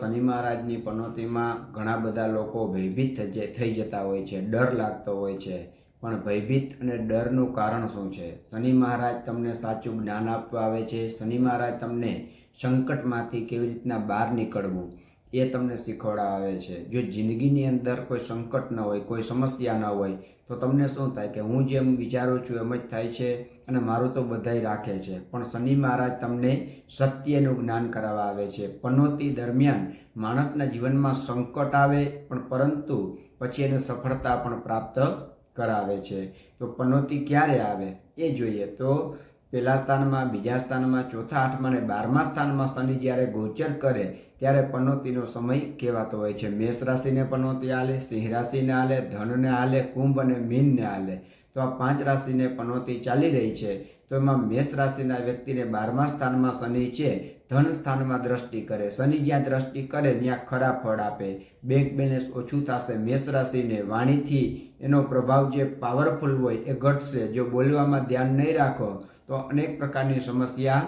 શનિ મહારાજની પનોતીમાં ઘણા બધા લોકો ભયભીત થઈ જતા હોય છે, ડર લાગતો હોય છે. પણ ભયભીત અને ડરનું કારણ શું છે? શનિ મહારાજ તમને સાચું જ્ઞાન આપવા આવે છે. શનિ મહારાજ તમને સંકટમાંથી કેવી રીતના બહાર નીકળવું? એ તમને શીખવાડાવે છે. જો જિંદગીની અંદર કોઈ સંકટ ન હોય, કોઈ સમસ્યા ન હોય, તો તમને શું થાય કે હું જેમ વિચારું છું એમ જ થાય છે અને મારું તો બધાય રાખે છે. પણ શનિ મહારાજ તમને સત્યનું જ્ઞાન કરાવવા આવે છે. પનોતી દરમિયાન માણસના જીવનમાં સંકટ આવે, પણ પરંતુ પછી એને સફળતા પણ પ્રાપ્ત કરાવે છે. તો પનોતી ક્યારે આવે એ જોઈએ. તો પહેલા સ્થાનમાં, બીજા સ્થાનમાં, ચોથા આઠમા અને બારમા સ્થાનમાં શનિ જ્યારે ગોચર કરે, ત્યારે પનોતીનો સમય કહેવાતો હોય છે. મેષ રાશિને પનોતી આલે, સિંહ રાશિને આલે, ધનને આલે, કુંભ અને મીનને આલે. તો આ પાંચ રાશિને પનોતી ચાલી રહી છે. તો એમાં મેષ રાશિના વ્યક્તિને બારમા સ્થાનમાં શનિ છે, ધન સ્થાનમાં દ્રષ્ટિ કરે. શનિ જ્યાં દ્રષ્ટિ કરે, ત્યાં ખરાબ ફળ આપે. બેંક બેલેન્સ ઓછું થશે, મેષ રાશિને વાણીથી એનો પ્રભાવ જે પાવરફુલ હોય એ ઘટશે. જો બોલવામાં ધ્યાન નહીં રાખો તો અનેક પ્રકારની સમસ્યા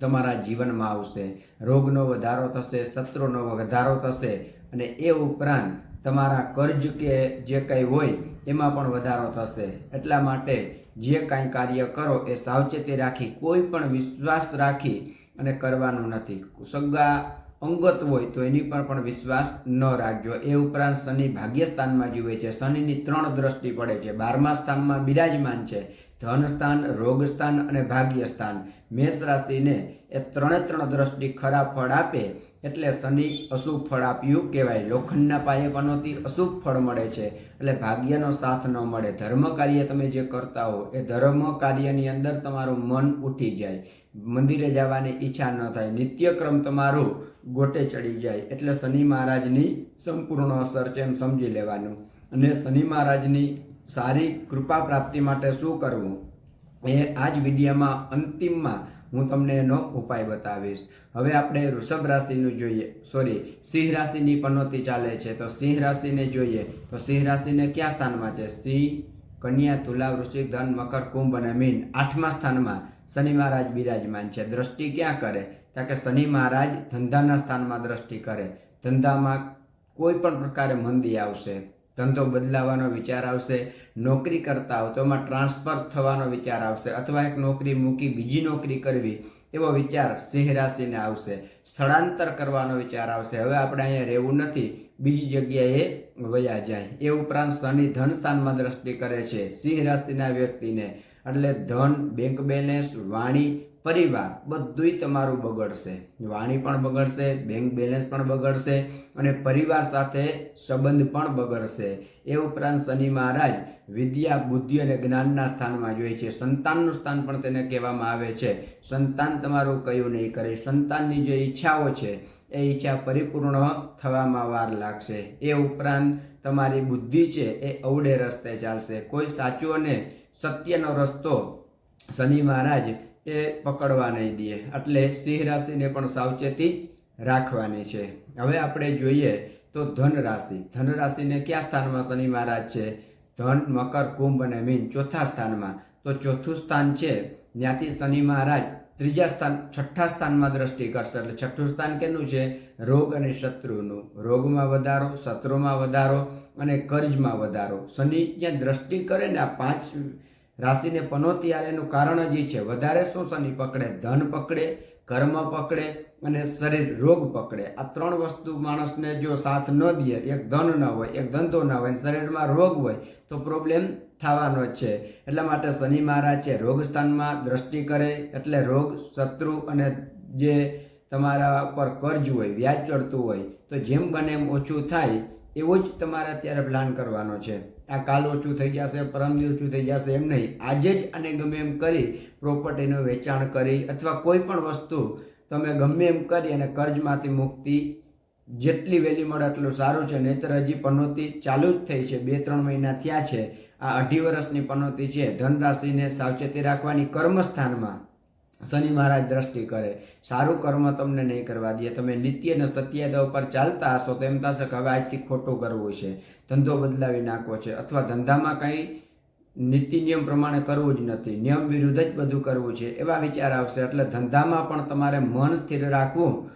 તમારા જીવનમાં આવશે. રોગનો વધારો થશે, શત્રુનો વધારો થશે અને એ ઉપરાંત તમારા કર્જ કે જે કંઈ હોય એમાં પણ વધારો થશે. એટલા માટે જે કાંઈ કાર્ય કરો એ સાવચેતી રાખી, કોઈ પણ વિશ્વાસ રાખી અને કરવાનું નથી. સગા અંગત હોય તો એની પર પણ વિશ્વાસ ન રાખજો. એ ઉપરાંત શનિ ભાગ્યસ્થાનમાં જીવે છે. શનિની ત્રણ દ્રષ્ટિ પડે છે. બારમા સ્થાનમાં બિરાજમાન છે. ધન સ્થાન રોગ અને ભાગ્યસ્થાન. મેષ રાશિને એ ત્રણે ત્રણ દ્રષ્ટિ ખરાબ ફળ આપે એટલે શનિ અશુભ ફળ આપ્યું કહેવાય. લોખંડના પાયે પનોતી અશુભ ફળ મળે છે. એટલે ભાગ્યનો સાથ ન મળે. ધર્મ કાર્ય તમે જે કરતા હો, એ ધર્મ કાર્યની અંદર તમારું મન ઉઠી જાય. મંદિરે જવાની ઈચ્છા ન થાય. નિત્યક્રમ તમારું ગોટે ચડી જાય. એટલે શનિ મહારાજની સંપૂર્ણ અસર છે એમ સમજી લેવાનું. અને શનિ મહારાજની સારી કૃપા પ્રાપ્તિ માટે શું કરવું? એ આ જ વિડીયોમાં અંતિમમાં હું તમને એનો ઉપાય બતાવીશ. હવે આપણે વૃષભ રાશિનું જોઈએ. સોરી સિંહ રાશિની પનોતી ચાલે છે. તો સિંહ રાશિને જોઈએ. તો સિંહ રાશિને કયા સ્થાનમાં છે? સિંહ, કન્યા, તુલા, વૃશ્ચિક, ધન, મકર, કુંભ અને મીન. આઠમા સ્થાનમાં શનિ મહારાજ બિરાજમાન છે. દ્રષ્ટિ ક્યાં કરે? કારણ કે શનિ મહારાજ ધંધાના સ્થાનમાં દ્રષ્ટિ કરે. ધંધામાં કોઈ પણ પ્રકારે મંદી આવશે. ધંધો બદલાવાનો વિચાર આવશે, નોકરી કરતા હો તો એમાં ટ્રાન્સફર થવાનો વિચાર આવશે અથવા એક નોકરી મૂકી બીજી નોકરી કરવી, એવો વિચાર સિંહ રાશિને આવશે. સ્થળાંતર કરવાનો વિચાર આવશે. હવે આપણે અહીંયા રહેવું નથી. બીજી જગ્યાએ વયા જાય. એ ઉપરાંત શનિ ધન સ્થાનમાં દ્રષ્ટિ કરે છે. સિંહ રાશિના વ્યક્તિને એટલે ધન, બેંક બેલેન્સ, વાણી પરિવાર બધુંય તમારું બગડશે. વાણી પણ બગડશે બેંક બેલેન્સ પણ બગડશે અને પરિવાર સાથે સંબંધ પણ બગડશે. એ ઉપરાંત શનિ મહારાજ વિદ્યા, બુદ્ધિ અને જ્ઞાનના સ્થાનમાં જોઈએ છે. સંતાનનું સ્થાન પણ તેને કહેવામાં આવે છે. સંતાન તમારું કયું નહીં કરે. સંતાનની જે ઈચ્છાઓ છે, એ ઈચ્છા પરિપૂર્ણ થવામાં વાર લાગશે. એ ઉપરાંત તમારી બુદ્ધિ છે, એ અવડે રસ્તે ચાલશે. કોઈ સાચો અને સત્યનો રસ્તો શનિ મહારાજ એ પકડવા નહીં દે. એટલે સિંહ રાશિને પણ સાવચેતી રાખવાની છે. હવે આપણે જોઈએ તો ધન રાશિ. ધન રાશિને કયા સ્થાનમાં શનિ મહારાજ છે? ધન, મકર, કુંભ અને મીન ચોથા સ્થાનમાં. તો ચોથું સ્થાન છે, ત્યાંથી શનિ મહારાજ ત્રીજા સ્થાન, છઠ્ઠા સ્થાનમાં દ્રષ્ટિ કરશે. એટલે છઠ્ઠું સ્થાન કેનું છે? રોગ અને શત્રુનું. રોગમાં વધારો, શત્રુમાં વધારો અને કર્જમાં વધારો. શનિ જ્યાં દ્રષ્ટિ કરે ને આ પાંચ રાશિને પનોતી એનું કારણ જ છે. વધારે શું શનિ પકડે, ધન પકડે, કર્મ પકડે અને શરીર રોગ પકડે. આ ત્રણ વસ્તુ માણસને જો સાથ ન દે, એક ધન ન હોય, એક ધંધો ન હોય શરીરમાં રોગ હોય, તો પ્રોબ્લેમ થવાનો છે. એટલા માટે શનિ મહારાજ છે, રોગ સ્થાનમાં દ્રષ્ટિ કરે એટલે રોગ શત્રુ અને જે તમારા ઉપર કર્જ હોય, વ્યાજ ચડતું હોય, તો જેમ બને એમ ઓછું થાય, એવો જ તમારે અત્યારે પ્લાન કરવાનો છે. આ કાલ ઓછું થઈ જશે પરમદી ઓછું થઈ જશે એમ નહીં. આજે જ અને ગમે એમ કરી પ્રોપર્ટીનું વેચાણ કરી અથવા કોઈ પણ વસ્તુ તમે ગમે એમ કરી અને કર્જમાંથી મુક્તિ જેટલી વહેલી મળે એટલું સારું છે. નહીતર હજી પનોતી ચાલુ જ થઈ છે. બે ત્રણ મહિના થયા છે. આ અઢી વર્ષની પનોતી છે. ધન રાશિને સાવચેતી રાખવાની કર્મસ્થાનમાં શનિ મહારાજ દ્રષ્ટિ કરે. સારું કર્મ તમને નહીં કરવા દે. તમે નિત્ય અને સત્યતા ઉપર ચાલતા હશો તો એમ થશે કે હવે આજથી ખોટું કરવું છે. ધંધો બદલાવી નાખવો છે. અથવા ધંધામાં કંઈ નીતિ નિયમ પ્રમાણે કરવું જ નથી. નિયમ વિરુદ્ધ જ બધું કરવું છે. એવા વિચાર આવશે. એટલે ધંધામાં પણ તમારે મન સ્થિર રાખવું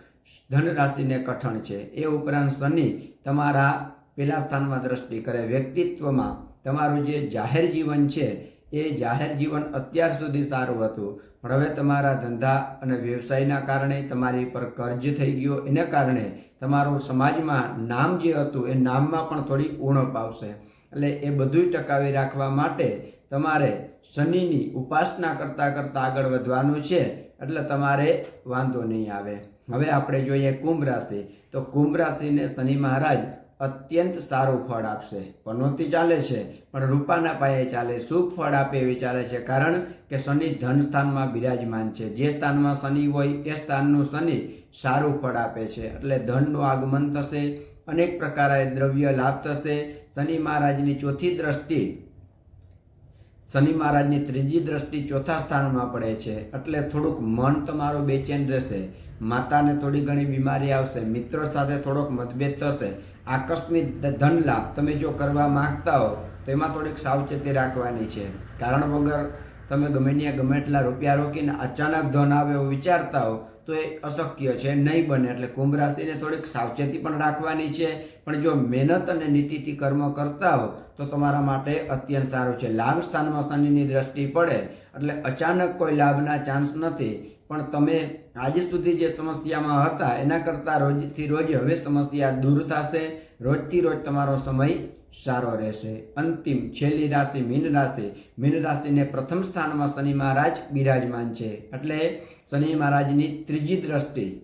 ધન રાશિને કઠણ છે. એ ઉપરાંત શનિ તમારા પેલા સ્થાનમાં દ્રષ્ટિ કરે. વ્યક્તિત્વમાં તમારું જે જાહેર જીવન છે એ જાહેર જીવન અત્યાર સુધી સારું હતું. પણ હવે તમારા ધંધા અને વ્યવસાયના કારણે તમારી પર કર્જ થઈ ગયો. એને કારણે તમારું સમાજમાં નામ જે હતું, એ નામમાં પણ થોડી ઉણપ આવશે. એટલે એ બધું ટકાવી રાખવા માટે તમારે શનિની ઉપાસના કરતાં કરતાં આગળ વધવાનું છે. એટલે તમારે વાંધો નહીં આવે. હવે આપણે જોઈએ કુંભ રાશિ. તો કુંભ રાશિને શનિ મહારાજ અત્યંત સારું ફળ આપશે. પનોતી ચાલે છે, પણ રૂપાના પાયે ચાલે, શુભ ફળ આપે એવી ચાલે છે. કારણ કે શનિ ધન સ્થાનમાં બિરાજમાન છે. જે સ્થાનમાં શનિ હોય, એ સ્થાનનું શનિ સારું ફળ આપે છે. એટલે ધનનું આગમન થશે, અનેક પ્રકારે દ્રવ્ય લાભ થશે. શનિ મહારાજની ચોથી દ્રષ્ટિ શનિ મહારાજની ત્રીજી દ્રષ્ટિ ચોથા સ્થાનમાં પડે છે. એટલે થોડુંક મન તમારું બેચેન રહેશે. માતાને થોડી ઘણી બીમારી આવશે. મિત્રો સાથે થોડોક મતભેદ થશે. આકસ્મિક ધન લાભ તમે જો કરવા માંગતા હો, તો એમાં થોડીક સાવચેતી રાખવાની છે. કારણ વગર તમે ગમે ત્યાં ગમે એટલા રૂપિયા રોકીને અચાનક ધન આવે એવું વિચારતા હો, તો એ અશક્ય છે, નહીં બને. એટલે કુંભ રાશિને થોડીક સાવચેતી પણ રાખવાની છે. પણ જો મહેનત અને નીતિથી કર્મ કરતા હો, તો તમારા માટે અત્યંત સારું છે. લાભ સ્થાનમાં શનિની દ્રષ્ટિ પડે. એટલે અચાનક કોઈ લાભના ચાન્સ નથી. પણ તમે આજ સુધી જે સમસ્યામાં હતા, એના કરતાં રોજથી રોજ હવે સમસ્યા દૂર થશે. રોજથી રોજ તમારો સમય સારો રહેશે. અંતિમ છેલ્લી રાશિ મીન રાશિ. મીન રાશિને પ્રથમ સ્થાનમાં શનિ મહારાજ બિરાજમાન છે. એટલે શનિ મહારાજની ત્રીજી દ્રષ્ટિ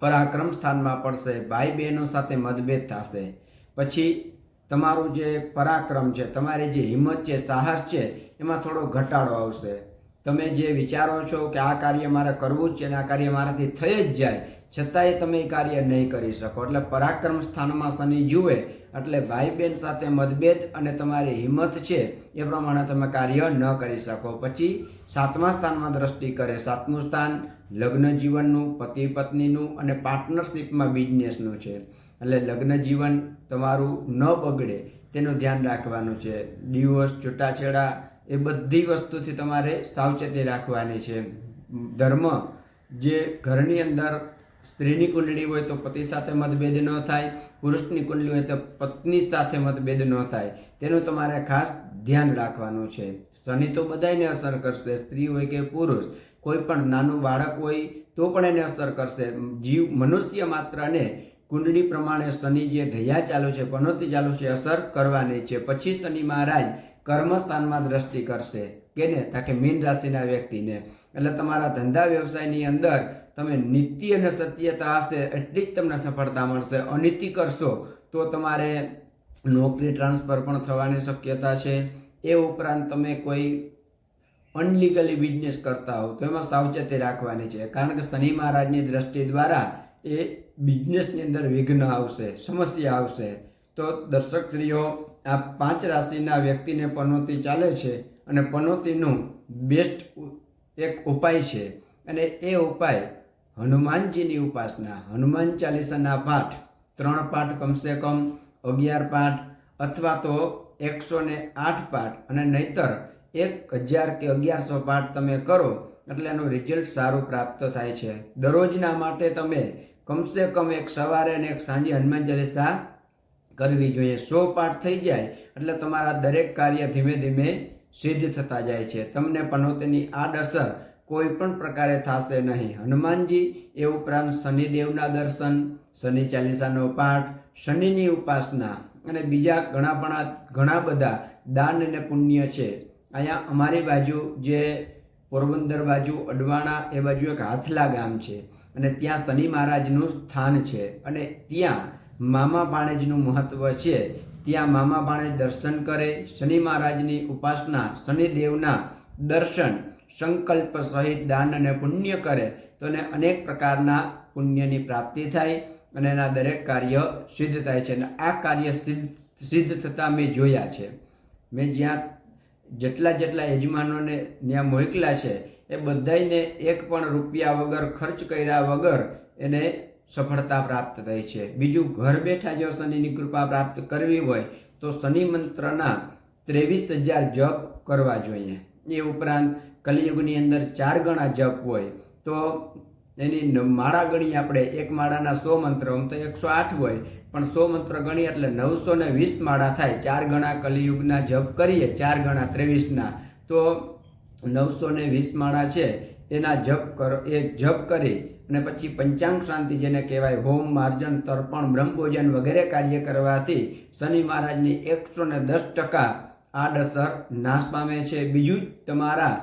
પરાક્રમ સ્થાનમાં પડશે. ભાઈ બહેનો સાથે મતભેદ થશે. પછી તમારું જે પરાક્રમ છે, તમારી જે હિંમત છે, સાહસ છે, એમાં થોડો ઘટાડો આવશે. તમે જે વિચારો છો કે આ કાર્ય મારે કરવું જ છે અને આ કાર્ય મારાથી થઈ જ જાય, છતાંય તમે એ કાર્ય નહીં કરી શકો. એટલે પરાક્રમ સ્થાનમાં શનિ જુએ, એટલે ભાઈ બહેન સાથે મતભેદ અને તમારી હિંમત છે, એ પ્રમાણે તમે કાર્ય ન કરી શકો. પછી સાતમા સ્થાનમાં દ્રષ્ટિ કરે. સાતમું સ્થાન લગ્ન જીવનનું, પતિ પત્નીનું અને પાર્ટનરશિપમાં બિઝનેસનું છે. એટલે લગ્ન જીવન તમારું ન બગડે, તેનું ધ્યાન રાખવાનું છે. ડિવોર્સ, છૂટાછેડા એ બધી વસ્તુથી તમારે સાવચેતી રાખવાની છે. ધર્મ જે ઘરની અંદર સ્ત્રીની કુંડળી હોય તો પતિ સાથે મતભેદ ન થાય, પુરુષની કુંડળી હોય તો પત્ની સાથે મતભેદ ન થાય. તેનું તમારે ખાસ ધ્યાન રાખવાનું છે. શનિ તો બધાને અસર કરશે, સ્ત્રી હોય કે પુરુષ. કોઈ પણ નાનું બાળક હોય તો પણ એને અસર કરશે. જીવ, મનુષ્ય માત્રને કુંડળી પ્રમાણે શનિ જે ઢૈયા ચાલુ છે, પનોતી ચાલુ છે, અસર કરવાની છે. પછી શનિ મહારાજ કર્મસ્થાનમાં દ્રષ્ટિ કરશે કેને તાકે મીન રાશિના વ્યક્તિને. એટલે તમારા ધંધા વ્યવસાયની અંદર તમે નીતિ અને સત્યતા હશે, એટલી જ તમને સફળતા મળશે. અનીતિ કરશો તો તમારે નોકરી ટ્રાન્સફર પણ થવાની શક્યતા છે. એ ઉપરાંત તમે કોઈ અનલીગલી બિઝનેસ કરતા હો તો એમાં સાવચેતી રાખવાની છે. કારણ કે શનિ મહારાજની દ્રષ્ટિ દ્વારા એ બિઝનેસની અંદર વિઘ્ન આવશે, સમસ્યા આવશે. તો દર્શકશ્રીઓ આ પાંચ રાશિના વ્યક્તિને પનોતી ચાલે છે અને પનોતીનું બેસ્ટ એક ઉપાય છે. અને એ ઉપાય હનુમાનજીની ઉપાસના. હનુમાન ચાલીસાના પાઠ ત્રણ પાઠ કમસે કમ અગિયાર પાઠ અથવા તો એકસો ને આઠ પાઠ. અને નહીતર એક હજાર કે અગિયારસો પાઠ તમે કરો એટલે એનું રિઝલ્ટ સારું પ્રાપ્ત થાય છે. દરરોજના માટે તમે કમસે કમ એક સવારે અને એક સાંજે હનુમાન ચાલીસા કરવી જોઈએ. સો પાઠ થઈ જાય એટલે તમારા દરેક કાર્ય ધીમે ધીમે સિદ્ધ થતા જાય છે. તમને પનોતીની આડઅસર કોઈ પણ પ્રકારે થશે નહીં. હનુમાનજી એ ઉપરાંત શનિદેવના દર્શન, શનિ ચાલીસાનો પાઠ, શનિની ઉપાસના અને બીજા ઘણા પણ ઘણા બધા દાન અને પુણ્ય છે. અહીંયા અમારી બાજુ જે પોરબંદર બાજુ, અડવાણા એ બાજુ એક હાથલા ગામ છે અને ત્યાં શનિ મહારાજનું સ્થાન છે અને ત્યાં મામા ભાણેજનું મહત્વ છે. ત્યાં મામા ભાણેજ દર્શન કરે, શનિ મહારાજની ઉપાસના શનિદેવના દર્શન, સંકલ્પ સહિત દાન અને પુણ્ય કરે તો એને અનેક પ્રકારના પુણ્યની પ્રાપ્તિ થાય અને એના દરેક કાર્ય સિદ્ધ થાય છે. અને આ કાર્ય સિદ્ધ સિદ્ધ થતાં મેં જોયા છે. મેં જ્યાં જેટલા જેટલા યજમાનોને ત્યાં મોકલ્યા છે, એ બધાને એક પણ રૂપિયા વગર, ખર્ચ કર્યા વગર એને સફળતા પ્રાપ્ત થઈ છે. બીજું, ઘર બેઠા જો શનિની કૃપા પ્રાપ્ત કરવી હોય, તો શનિ મંત્રના ત્રેવીસ હજાર જપ કરવા જોઈએ. એ ઉપરાંત કલિયુગની અંદર ચાર ગણા જપ હોય, તો એની માળા ગણીએ આપણે એક માળાના સો મંત્ર, આમ તો એકસો આઠ હોય, પણ સો મંત્ર ગણીએ એટલે નવસો ને વીસ માળા થાય. ચાર ગણા કલિયુગના જપ કરીએ, ચાર ગણા ત્રેવીસના, તો નવસો ને વીસ માળા છે. એના જપ કરો, એ જપ કરી અને પછી પંચાંગ શાંતિ જેને કહેવાય, હોમ માર્જન, તર્પણ, બ્રહ્મભોજન વગેરે કાર્ય કરવાથી શનિ મહારાજની એકસો ને દસ ટકા આડઅસર નાશ પામે છે. બીજું તમારા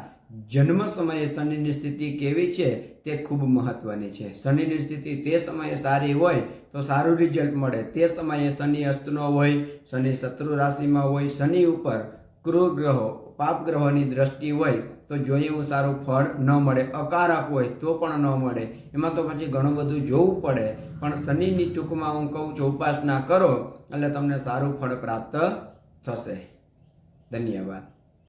જન્મ સમયે શનિની સ્થિતિ કેવી છે તે ખૂબ મહત્વની છે. શનિની સ્થિતિ તે સમયે સારી હોય તો સારું રિઝલ્ટ મળે. તે સમયે શનિ અસ્તનો હોય, શનિ શત્રુ રાશિમાં હોય, શનિ ઉપર ક્રૂર ગ્રહો પાપ ગ્રહોની દ્રષ્ટિ હોય તો જોઈએ એવું સારું ફળ ન મળે અકારક હોય તો પણ ન મળે. એમાં તો પછી ઘણું બધું જોવું પડે. પણ શનિની ટૂંકમાં હું કહું છું ઉપાસના કરો એટલે તમને સારું ફળ પ્રાપ્ત થશે. ધન્યવાદ.